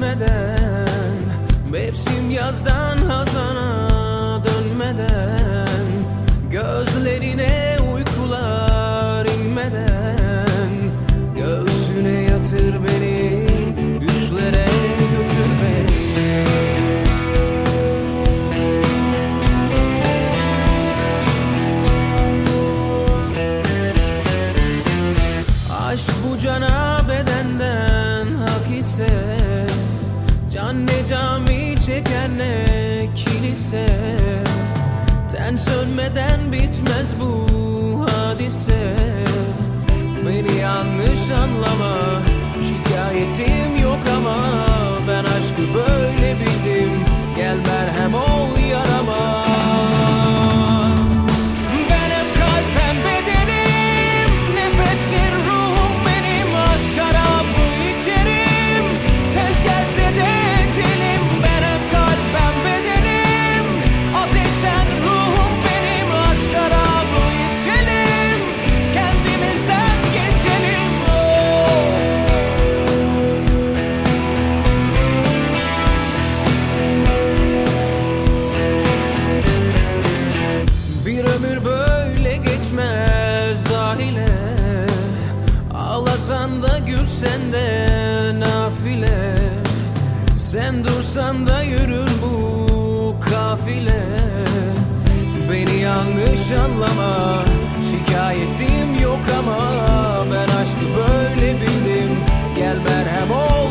dönmeden Mevsim yazdan hazana dönmeden Gözlerine Cami çekenle kilise. Ten sönmeden bitmez bu hadise. Beni yanlış anlama Şikayetim yok ama Ben aşkı böyle Ağlasan da gülsen de nafile. Sen dursan da yürür bu kafile. Beni yanlış anlama Şikayetim yok ama Ben aşkı böyle bildim. Gel merhem ol